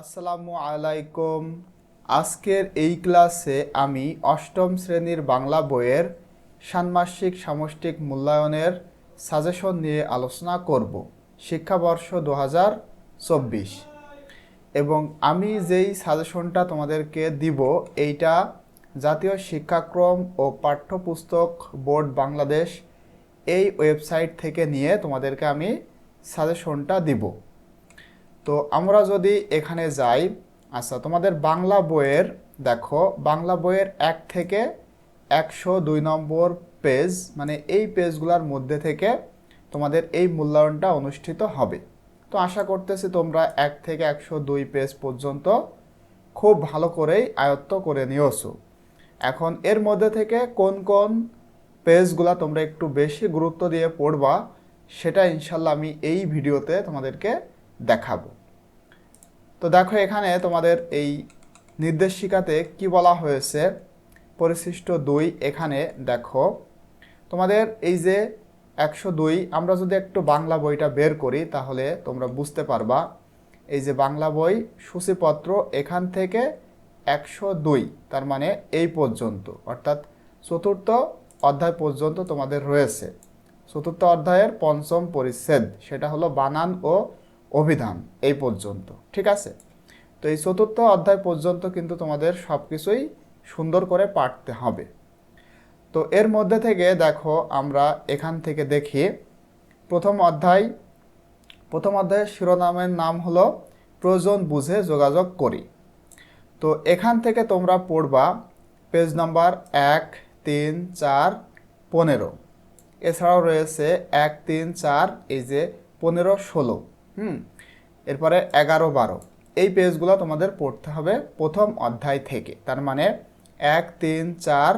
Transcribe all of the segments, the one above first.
আসসালামু আলাইকুম। আজকের এই ক্লাসে আমি অষ্টম শ্রেণির বাংলা বইয়ের ষান্মাসিক সামষ্টিক মূল্যায়নের সাজেশন নিয়ে আলোচনা করব, শিক্ষাবর্ষ দু হাজার চব্বিশ। এবং আমি যেই সাজেশনটা তোমাদেরকে দিব, এইটা জাতীয় শিক্ষাক্রম ও পাঠ্যপুস্তক বোর্ড বাংলাদেশ এই ওয়েবসাইট থেকে নিয়ে তোমাদেরকে আমি সাজেশনটা দিব। তো আমরা যদি এখানে যাই আচ্ছা তোমাদের বাংলা বইয়ের, দেখো, বাংলা বইয়ের এক থেকে একশো দুই নম্বর পেজ মানে এই পেজগুলোর মধ্যে থেকে তোমাদের এই মূল্যায়নটা অনুষ্ঠিত হবে। তো আশা করতেছি তোমরা এক থেকে একশো দুই পেজ পর্যন্ত খুব ভালো করেই আয়ত্ত করে নিয়েছো। এখন এর মধ্যে থেকে কোন কোন পেজগুলো তোমরা একটু বেশি গুরুত্ব দিয়ে পড়বা, সেটা ইনশাল্লাহ আমি এই ভিডিওতে তোমাদেরকে দেখাবো। তো দেখো এখানে তোমাদের এই নির্দেশিকাতে কি বলা হয়েছে? পরিশিষ্ট দুই এখানে দেখো। তোমাদের এই যে একশো দুই, আমরা যদি একটু বাংলা বইটা বের করি তাহলে তোমরা বুঝতে পারবা। এই যে বাংলা বই সূচিপত্র এখান থেকে একশো দুই, তার মানে এই পর্যন্ত, অর্থাৎ চতুর্থ অধ্যায় পর্যন্ত তোমাদের রয়েছে। চতুর্থ অধ্যায়ের পঞ্চম পরিচ্ছেদ, সেটা হলো বানান ও অভিধান এই পর্যন্ত, ঠিক আছে? তো এই চতুর্থ অধ্যায় পর্যন্ত কিন্তু তোমাদের সব কিছুই সুন্দর করে পাঠতে হবে। তো এর মধ্যে থেকে দেখো আমরা এখান থেকে দেখি, প্রথম অধ্যায়, প্রথম অধ্যায়ের শিরোনামের নাম হলো প্রয়োজন বুঝে যোগাযোগ করি। তো এখান থেকে তোমরা পড়বা পেজ নাম্বার এক, তিন, চার, পনেরো। এছাড়াও রয়েছে এক, তিন, চার, এই যে পনেরো, ষোলো। হুম, এরপরে এগারো বারো। এই পেজগুলো তোমাদের পড়তে হবে প্রথম অধ্যায় থেকে। তার মানে এক, তিন, চার,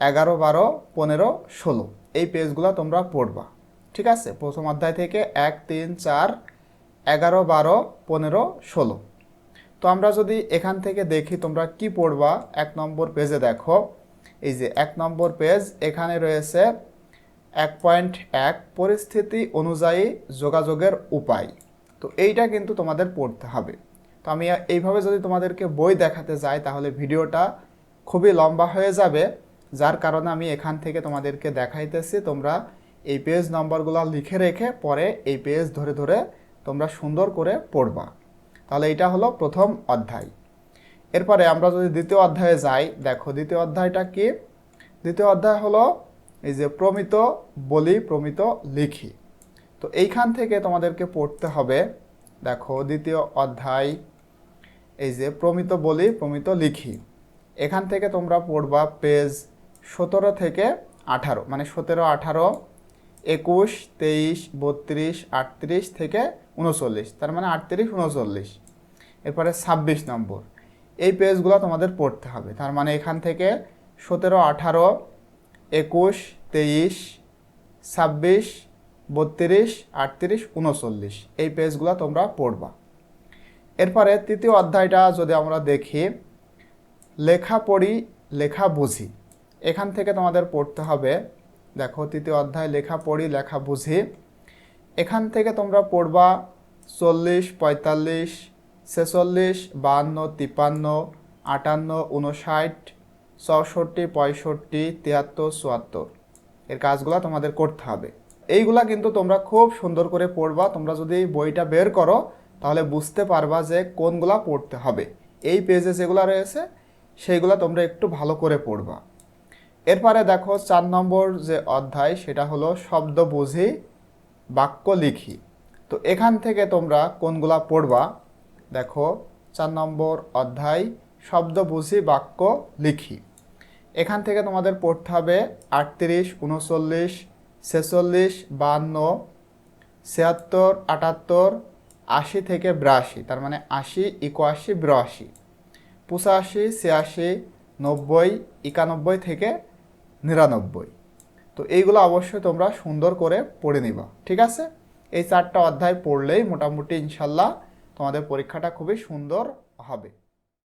এগারো বারো, পনেরো, ষোলো। এই পেজগুলো তোমরা পড়বা। ঠিক আছে? প্রথম অধ্যায় থেকে এক, তিন, চার, এগারো বারো, পনেরো, ষোলো। তো আমরা যদি এখান থেকে দেখি তোমরা কি পড়বা, এক নম্বর পেজে দেখো। এই যে এক নম্বর পেজ, এখানে রয়েছে এক পয়েন্ট এক পরিস্থিতি অনুযায়ী যোগাযোগের উপায়। তো এইটা কিন্তু তোমাদের পড়তে হবে। তো আমি এইভাবে যদি তোমাদেরকে বই দেখাতে যাই, তাহলে ভিডিওটা খুবই লম্বা হয়ে যাবে, যার কারণে আমি এখান থেকে তোমাদেরকে দেখাইতেছি। তোমরা এই পেজ নম্বরগুলো লিখে রেখে পরে এই পেজ ধরে ধরে তোমরা সুন্দর করে পড়বা। তাহলে এটা হলো প্রথম অধ্যায়। এরপরে আমরা যদি দ্বিতীয় অধ্যায়ে যাই, দেখো দ্বিতীয় অধ্যায়টা কি? দ্বিতীয় অধ্যায় হলো এই যে প্রমিত বলি, প্রমিত লিখি। তো এইখান থেকে তোমাদেরকে পড়তে হবে, দেখো, দ্বিতীয় অধ্যায়, এই যে প্রমিত বলি, প্রমিত লিখি। এখান থেকে তোমরা পড়বা পেজ সতেরো থেকে আঠারো মানে সতেরো, আঠারো, একুশ, তেইশ, বত্রিশ, আটত্রিশ থেকে উনচল্লিশ, তার মানে আটত্রিশ, উনচল্লিশ। এরপরে ছাব্বিশ নম্বর। এই পেজগুলো তোমাদের পড়তে হবে, তার মানে এখান থেকে সতেরো, আঠারো একুশ, তেইশ, ছাব্বিশ, বত্রিশ, আটত্রিশ, উনচল্লিশ। এই পেজগুলো তোমরা পড়বা। এরপরে তৃতীয় অধ্যায়টা যদি আমরা দেখি, লেখা পড়ি, লেখা বুঝি। এখান থেকে তোমাদের পড়তে হবে। দেখো, তৃতীয় অধ্যায়, লেখা পড়ি, লেখা বুঝি। এখান থেকে তোমরা পড়বা চল্লিশ, পঁয়তাল্লিশ, ছেচল্লিশ, বাহান্ন, তিপ্পান্ন, আটান্ন উনষাট চৌষট্টি পঁয়ষট্টি, তিয়াত্তর, চুয়াত্তর। এর কাজগুলো তোমাদের করতে হবে। এইগুলা কিন্তু তোমরা খুব সুন্দর করে পড়বা। তোমরা যদি বইটা বের করো, তাহলে বুঝতে পারবা যে কোনগুলা পড়তে হবে। এই পেজে যেগুলো রয়েছে, সেইগুলো তোমরা একটু ভালো করে পড়বা। এরপরে দেখো, চার নম্বর যে অধ্যায়, সেটা হলো শব্দ বুঝি, বাক্য লিখি। তো এখান থেকে তোমরা কোনগুলা পড়বা? দেখো, চার নম্বর অধ্যায়, শব্দ বুঝি, বাক্য লিখি। এখান থেকে তোমাদের পড়তে হবে আটত্রিশ, উনচল্লিশ, ছেচল্লিশ, বান্ন, ছিয়াত্তর, আটাত্তর, আশি থেকে বিরাশি, তার মানে আশি, একুয়াশি, বিরাশি, পঁচাশি, ছিয়াশি, নব্বই, একানব্বই থেকে নিরানব্বই। তো এইগুলো অবশ্যই তোমরা সুন্দর করে পড়ে নিবা, ঠিক আছে? এই চারটা অধ্যায় পড়লেই মোটামুটি ইনশাল্লাহ তোমাদের পরীক্ষাটা খুবই সুন্দর হবে।